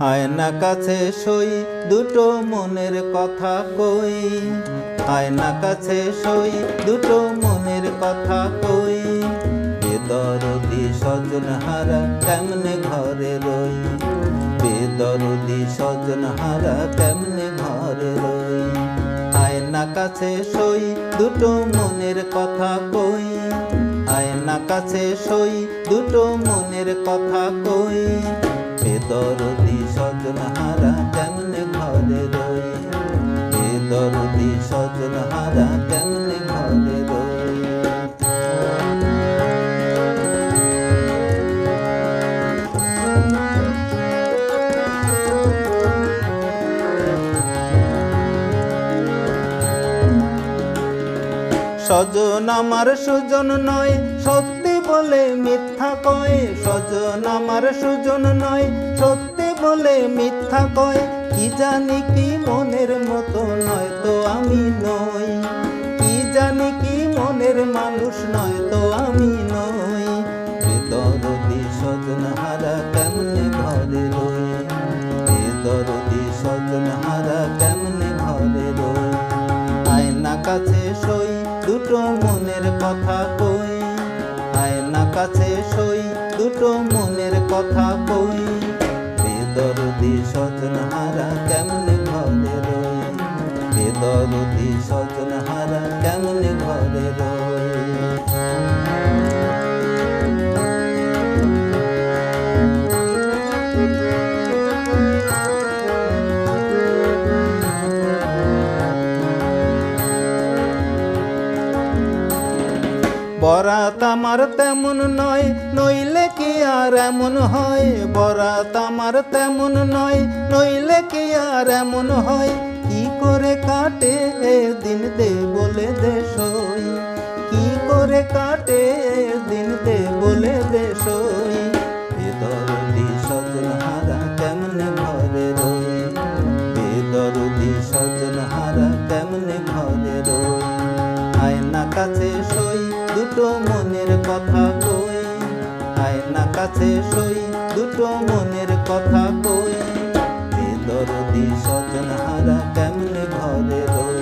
আয়না কাছে সই, দুটো মনের কথা কই। আয়না কাছে সই, দুটো মনের কথা কই। বেদরদি সজন হারা কেমনে ঘরে রই? বেদরদি সজন হারা কেমনে ঘরে রই? আয়না কাছে সই, দুটো মনের কথা কই। আয়না কাছে সই দুটো মনের কথা কই। বেদরদি সজন হারা সজন আমার সুজন নয়, সত্যি বলে মিথ্যা কয়। সজন আমার সুজন নয়, সত্যি বলে মিথ্যা কয়। কি জানি কি মনের মতো নয় তো আমি নই। কি জানি কি মনের মানুষ নয় তো আমি নই। বেদরদি সজন হারা কেমনে ঘরে রই? বেদরদি সজন হারা কেমনে ঘরে রই? আয়না কাছে সই দুটো মনের কথা কই? আয়না কাছে সই, দুটো মনের কথা কই? বেদর দি সজন হারা বরাত আমার তেমন নয়, নইলে কি আর এমন হয়? বরাত আমার তেমন নয়, নইলে কি আর এমন হয়? কি করে কাটে দিন দে বলে দে সই? কি করে কাটে দিন দে বলে দে ঘরে ঘরে আয়না কাছে সই দুটো মনের কথা কই? আয়না কাছে সই, দুটো মনের কথা কই? দরদি সজন হারা কেমনে ঘরে রই?